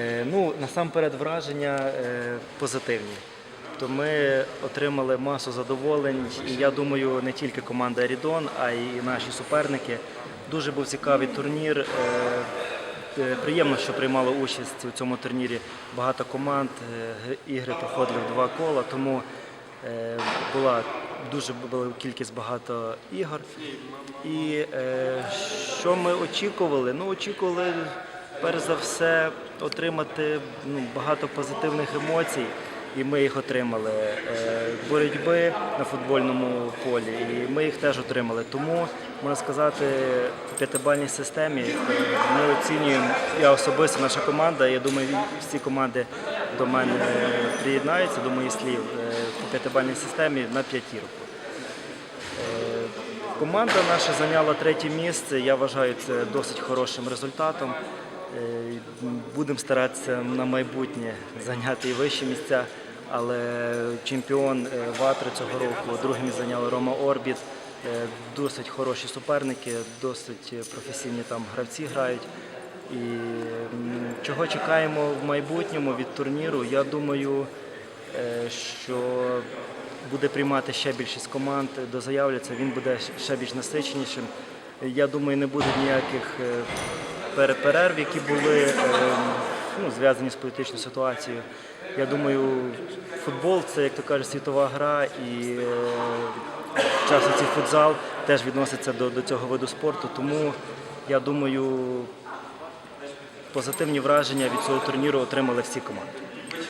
Е, Ну, насамперед враження е, позитивні. То ми отримали масу задоволень, і я думаю, не тільки команда Рідон, а й наші суперники. Дуже був цікавий турнір. Е, Приємно, що приймало участь у цьому турнірі багато команд. Ігри проходили в два кола, тому була дуже була кількість багато ігор. І що ми очікували? Ну, очікували перш за все отримати ну, багато позитивних емоцій, і ми їх отримали. Е, боротьби на футбольному полі, і ми їх теж отримали. Тому можна сказати, в п'ятибальній системі е, ми оцінюємо я особисто наша команда. Я думаю, всі команди до мене приєднаються до моїх слів е, по п'ятибальній системі на п'ятірку. Команда наша зайняла третє місце. Я вважаю це досить хорошим результатом. Е, Будемо старатися на майбутнє зайняти і вищі місця. Але чемпіон е, Ватри цього року, другим зайняли Рома Орбіт. Е, Досить хороші суперники, досить професійні там гравці грають. І чого чекаємо в майбутньому від турніру? Я думаю, що буде приймати ще більшість команд, дозаявляться, він буде ще більш насиченішим. Я думаю, не буде ніяких перерв, які були е, ну, зв'язані з політичною ситуацією. Я думаю, футбол це, як то кажуть, світова гра, і часу часом цей футзал теж відноситься до, до цього виду спорту. Тому я думаю, позитивні враження від цього турніру отримали всі команди.